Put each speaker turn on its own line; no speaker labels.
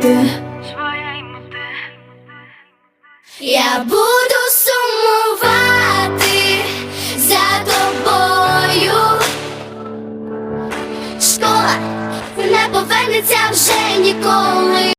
Мети.
Я буду сумувати за тобою. Школа не повернеться вже ніколи.